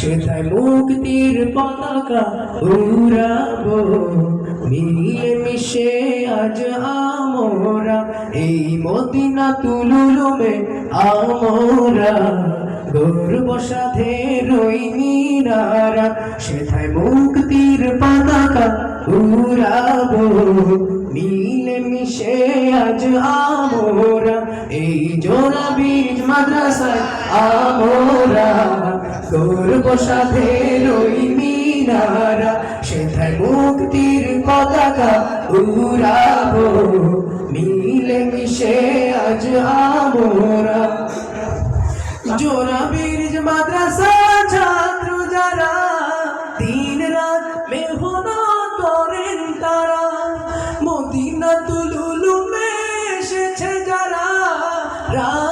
সেথায় মুক্তির পতাকা উড়াবো। মিলে মিশে আজ আমরা এই মদিনা তুলুলুমে আমরা। গর্ব সাথে রই মিনারা, সেথায় মুক্তির পতাকা উড়াবো। মিলে মিশে আজ আমরা এই জোড়া বীজ মাদ্রাসায় আমরা করব সাথে রই মিনারা, সেথায় মুক্তির পতাকা উড়াবো, মিলে মিশে আজ আমরা। জোরাবীর মাদ্রাসা, ছাত্র যারা, দিন রাত মেহনা করেন তারা মদিনা তুলুলুমে এসেছে যারা, রাত